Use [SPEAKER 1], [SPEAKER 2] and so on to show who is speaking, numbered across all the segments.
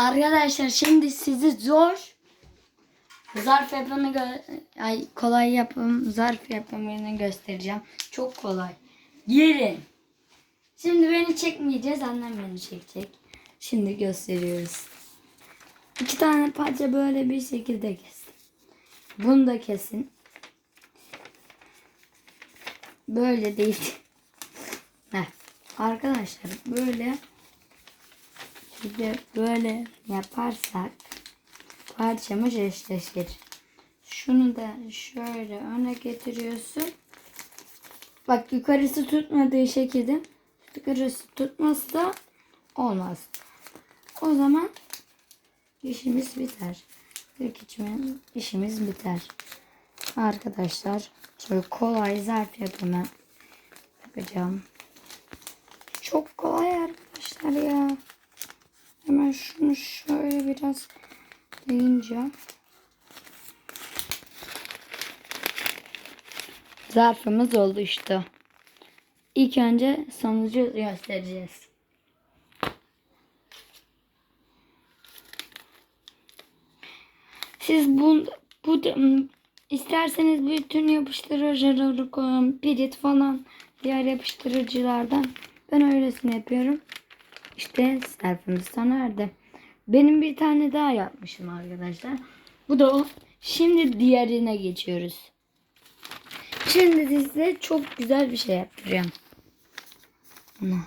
[SPEAKER 1] Arkadaşlar şimdi sizi zor zarf yapımını ay kolay yapım zarf yapımını göstereceğim. Çok kolay. Gelin. Şimdi beni çekmeyeceğiz. Annem beni çekecek. Şimdi gösteriyoruz. İki tane parça böyle bir şekilde kestim. Bunu da kesin. Böyle değil. Heh. Arkadaşlar böyle bir de böyle yaparsak parçamız eşleşir. Şunu da şöyle öne getiriyorsun. Bak yukarısı tutmadığı şekilde yukarısı tutması da olmaz. O zaman işimiz biter. İlk içime işimiz biter. Arkadaşlar çok kolay zarf yapımı yapacağım. Çok kolay arkadaşlar ya. Hemen şunu şöyle biraz deyince. Zarfımız oldu işte. İlk önce sonucu göstereceğiz. Siz bu, bu isterseniz bütün yapıştırıcıları koyun. Pirit falan diğer yapıştırıcılardan. Ben öylesine yapıyorum. İşte zarfımız sona erdi. Benim bir tane daha yapmışım arkadaşlar. Bu da o. Şimdi diğerine geçiyoruz. Şimdi size çok güzel bir şey yaptıracağım.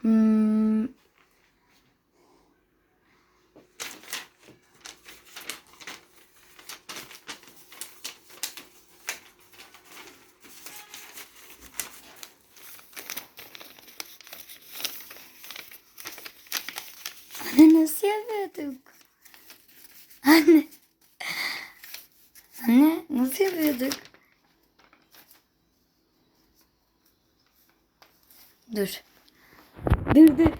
[SPEAKER 1] Hmm. Anne nasıl yapıyorduk? Anne. Anne nasıl yapıyorduk? Dur. Dur dur.